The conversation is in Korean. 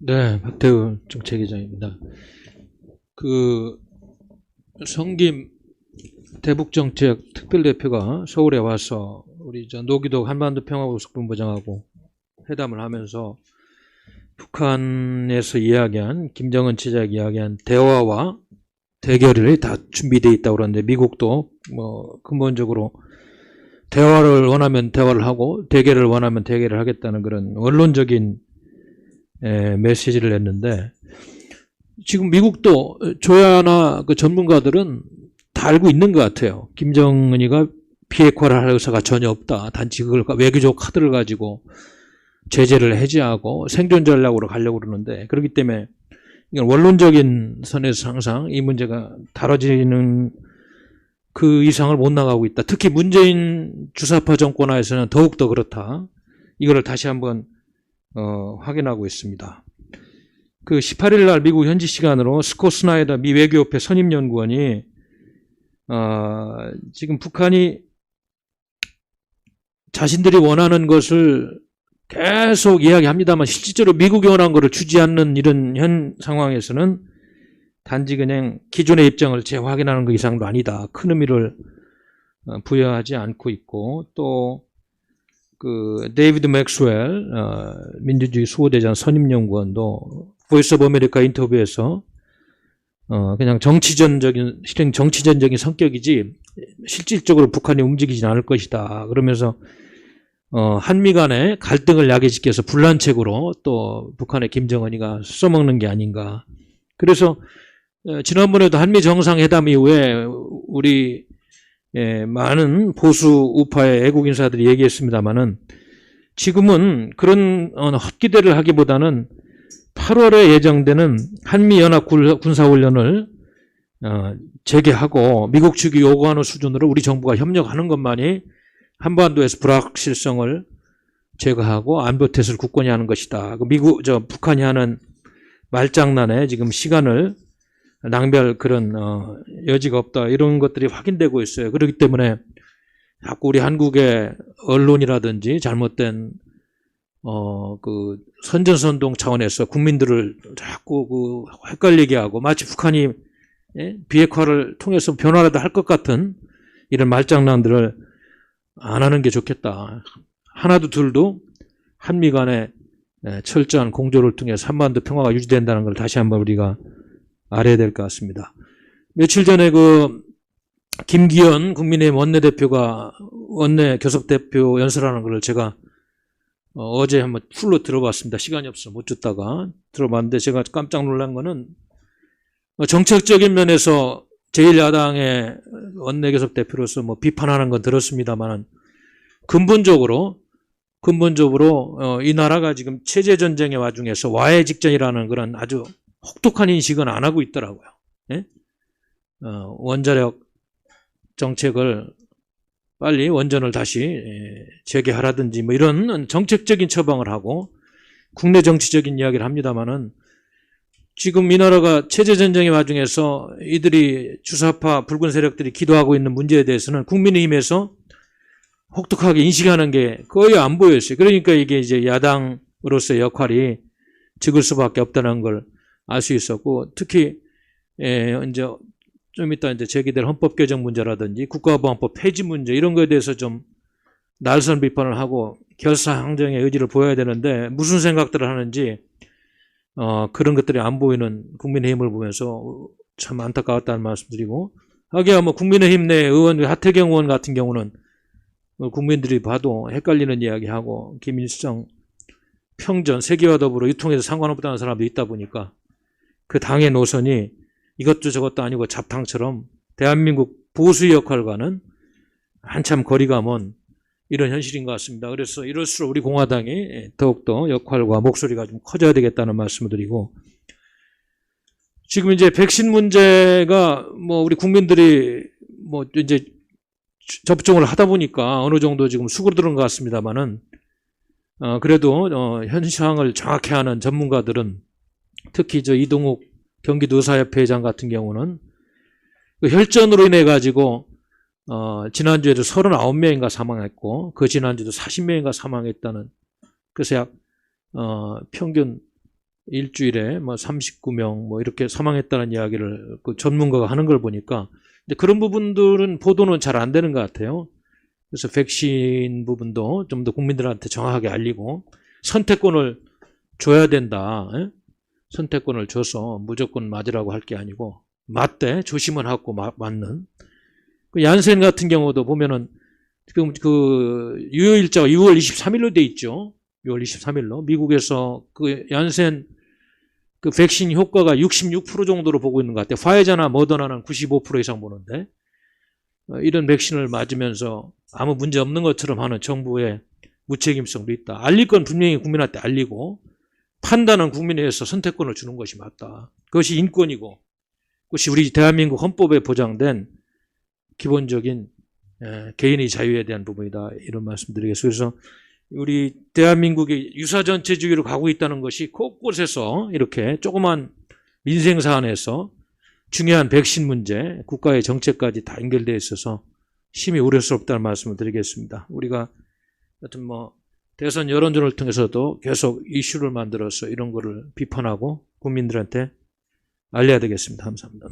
네, 박태우 정책위장입니다. 그 성김 대북정책 특별대표가 서울에 와서 우리 저 노기덕 한반도 평화보석본부장하고 회담을 하면서 북한에서 이야기한 김정은 지작 이야기한 대화와 대결이 다 준비되어 있다고 그러는데 미국도 뭐 근본적으로 대화를 원하면 대화를 하고 대결을 원하면 대결을 하겠다는 그런 원론적인 에, 메시지를 냈는데 지금 미국도 조야나 그 전문가들은 다 알고 있는 것 같아요. 김정은이가 비핵화를 할 의사가 전혀 없다. 단지 그걸 외교적 카드를 가지고 제재를 해제하고 생존 전략으로 가려고 그러는데 그렇기 때문에 이건 원론적인 선에서 항상 이 문제가 다뤄지는 그 이상을 못 나가고 있다. 특히 문재인 주사파 정권 하에서는 더욱더 그렇다. 이거를 다시 한번 어, 확인하고 있습니다. 그 18일 날 미국 현지 시간으로 스코 스나이더 미 외교협회 선임연구원이 어, 지금 북한이 자신들이 원하는 것을 계속 이야기합니다만 실질적으로 미국이 원한 것을 주지 않는 이런 현 상황에서는 단지 그냥 기존의 입장을 재확인하는 것 이상도 아니다. 큰 의미를 어, 부여하지 않고 있고 또 그 데이비드 맥스웰 어, 민주주의 수호대장 선임연구원도 보이스 오브 아메리카 인터뷰에서 어, 그냥 정치전적인 실행 정치전적인 성격이지 실질적으로 북한이 움직이진 않을 것이다. 그러면서 어, 한미 간의 갈등을 야기시켜서 불란책으로 또 북한의 김정은이가 써먹는 게 아닌가. 그래서 어, 지난번에도 한미 정상회담 이후에 우리 예, 많은 보수 우파의 애국 인사들이 얘기했습니다마는 지금은 그런 어, 헛기대를 하기보다는 8월에 예정되는 한미연합 군- 군사훈련을 어, 재개하고 미국 측이 요구하는 수준으로 우리 정부가 협력하는 것만이 한반도에서 불확실성을 제거하고 안보 태세를 굳건히 하는 것이다. 그 미국 저 북한이 하는 말장난에 지금 시간을 낭비할 그런 어, 여지가 없다. 이런 것들이 확인되고 있어요. 그렇기 때문에 자꾸 우리 한국의 언론이라든지 잘못된 어 그 선전선동 차원에서 국민들을 자꾸 그 헷갈리게 하고 마치 북한이 예? 비핵화를 통해서 변화라도 할 것 같은 이런 말장난들을 안 하는 게 좋겠다. 하나도 둘도 한미 간의 예, 철저한 공조를 통해서 한반도 평화가 유지된다는 걸 다시 한번 우리가 알아야 될 것 같습니다. 며칠 전에 그 김기현 국민의힘 원내대표가 원내 교섭대표 연설하는 걸 제가 어, 제 한번 풀로 들어봤습니다. 시간이 없어 못 듣다가 들어봤는데 제가 깜짝 놀란 거는 어, 정책적인 면에서 제1야당의 원내교섭 대표로서 뭐 비판하는 건 들었습니다만은 근본적으로 근본적으로 어, 이 나라가 지금 체제 전쟁의 와중에서 와해 직전이라는 그런 아주 혹독한 인식은 안 하고 있더라고요. 예? 어, 원자력 정책을 빨리 원전을 다시 예, 재개하라든지 뭐 이런 정책적인 처방을 하고 국내 정치적인 이야기를 합니다만은 지금 이 나라가 체제 전쟁의 와중에서 이들이 주사파 붉은 세력들이 기도하고 있는 문제에 대해서는 국민의힘에서 혹독하게 인식하는 게 거의 안 보였어요. 그러니까 이게 이제 야당으로서의 역할이 적을 수밖에 없다는 걸 알 수 있었고 특히 예, 이제 좀 이따 이제 제기될 헌법 개정 문제라든지 국가보안법 폐지 문제 이런 거에 대해서 좀 날선 비판을 하고 결사항정의 의지를 보여야 되는데 무슨 생각들을 하는지 어, 그런 것들이 안 보이는 국민의힘을 보면서 참 안타까웠다는 말씀드리고 하기야 뭐 국민의힘 내 의원 하태경 의원 같은 경우는 어, 국민들이 봐도 헷갈리는 이야기하고 김일성 평전 세계와 더불어 유통에서 상관없다는 사람도 있다 보니까 그 당의 노선이 이것도 저것도 아니고 잡탕처럼 대한민국 보수의 역할과는 한참 거리가 먼 이런 현실인 것 같습니다. 그래서 이럴수록 우리 공화당이 더욱더 역할과 목소리가 좀 커져야 되겠다는 말씀을 드리고 지금 이제 백신 문제가 뭐 우리 국민들이 뭐 이제 접종을 하다 보니까 어느 정도 지금 수그러 드는 것 같습니다만은 어 그래도 어 현상을 정확히 하는 전문가들은 특히 저 이동욱 경기도 의사협회 회장 같은 경우는 그 혈전으로 인해 가지고 어 지난주에도 39명인가 사망했고 그 지난주도 40명인가 사망했다는 그래서 약 어, 평균 일주일에 뭐 39명 뭐 이렇게 사망했다는 이야기를 그 전문가가 하는 걸 보니까 근데 그런 부분들은 보도는 잘 안 되는 것 같아요. 그래서 백신 부분도 좀 더 국민들한테 정확하게 알리고 선택권을 줘야 된다. 예? 선택권을 줘서 무조건 맞으라고 할 게 아니고 맞대 조심은 하고 마- 맞는 그 얀센 같은 경우도 보면은 지금 그 유효 일자가 6월 23일로 돼 있죠. 6월 23일로 미국에서 그 얀센 그 백신 효과가 66% 정도로 보고 있는 것 같아요. 화이자나 모더나는 95% 이상 보는데 어, 이런 백신을 맞으면서 아무 문제 없는 것처럼 하는 정부의 무책임성도 있다. 알릴 건 분명히 국민한테 알리고 판단은 국민에서 선택권을 주는 것이 맞다. 그것이 인권이고 그것이 우리 대한민국 헌법에 보장된 기본적인 에, 개인의 자유에 대한 부분이다. 이런 말씀드리겠습니다. 그래서 우리 대한민국이 유사전체주의로 가고 있다는 것이 곳곳에서 이렇게 조그만 민생 사안에서 중요한 백신 문제, 국가의 정책까지 다 연결되어 있어서 심히 우려스럽다는 말씀을 드리겠습니다. 우리가 하여튼 뭐 대선 여론전을 통해서도 계속 이슈를 만들어서 이런 거를 비판하고 국민들한테 알려야 되겠습니다. 감사합니다.